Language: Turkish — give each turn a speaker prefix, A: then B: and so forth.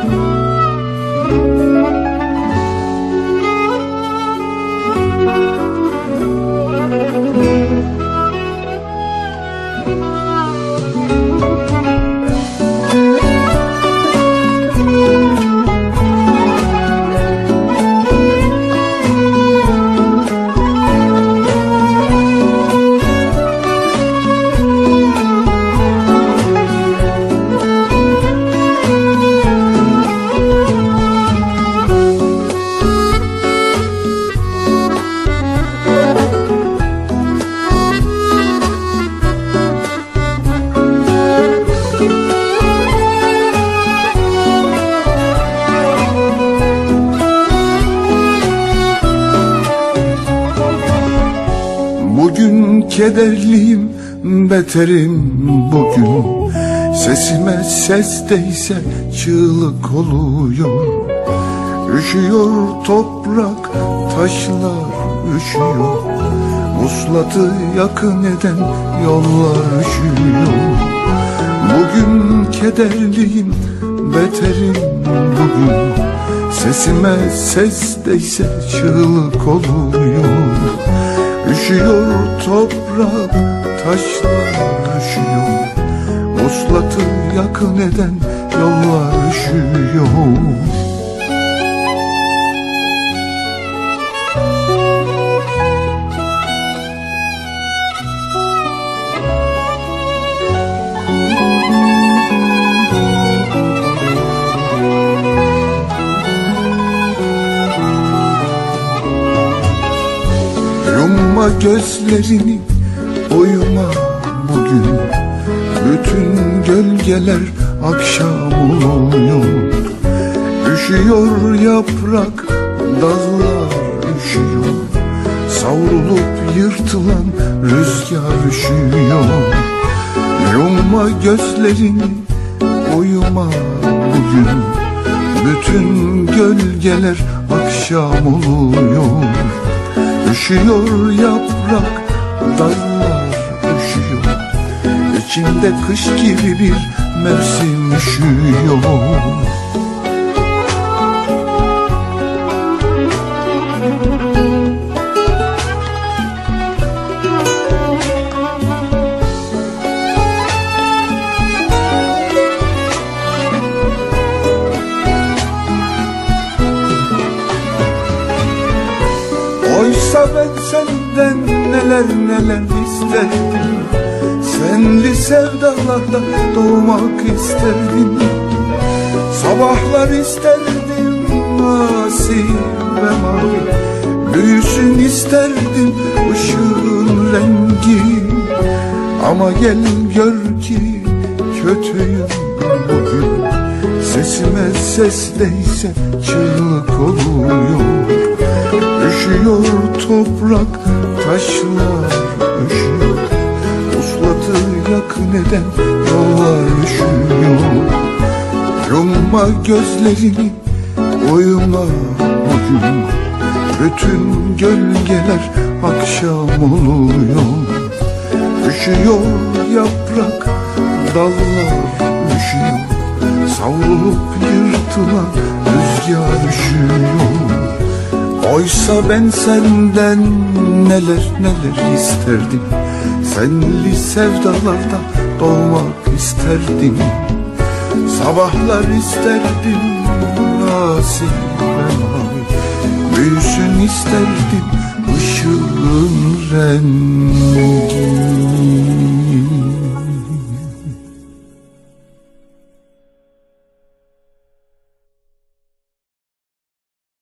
A: Thank you. Kederliyim beterim bugün. Sesime ses değse çığlık oluyor. Üşüyor toprak taşlar üşüyor. Muslatı yakın eden yollar üşüyor. Bugün kederliyim beterim bugün. Sesime ses değse çığlık oluyor Üşüyor toprak taşlar üşüyor Muslatı yakın eden yollar üşüyor Yumma gözlerini uyuma bugün. Bütün gölgeler akşam oluyor Üşüyor yaprak dallar üşüyor. Savrulup yırtılan rüzgar üşüyor. Yumma gözlerini uyuma bugün. Bütün gölgeler akşam oluyor Üşüyor yaprak, dallar üşüyor İçinde kış gibi bir mevsim üşüyor neler neler isterdim Senli sevdalarda doğmak isterdim Sabahlar isterdim asi ve mavi Büyüsün isterdim ışığın rengi. Ama gel gör ki kötüyüm bugün. Sesime ses değse çığlık oluyor. Üşüyor toprak, taşlar üşüyor Uslatı yakın eden yollar üşüyor Yumma gözlerini, uyuma bugün Bütün gölgeler akşam oluyor. Üşüyor yaprak, dallar üşüyor Savrulup yırtılan rüzgar üşüyor Oysa ben senden neler neler isterdim. Senli sevdalarda doğmak isterdim. Sabahlar isterdim asi ve mavi Büyüsün isterdim ışığın rengi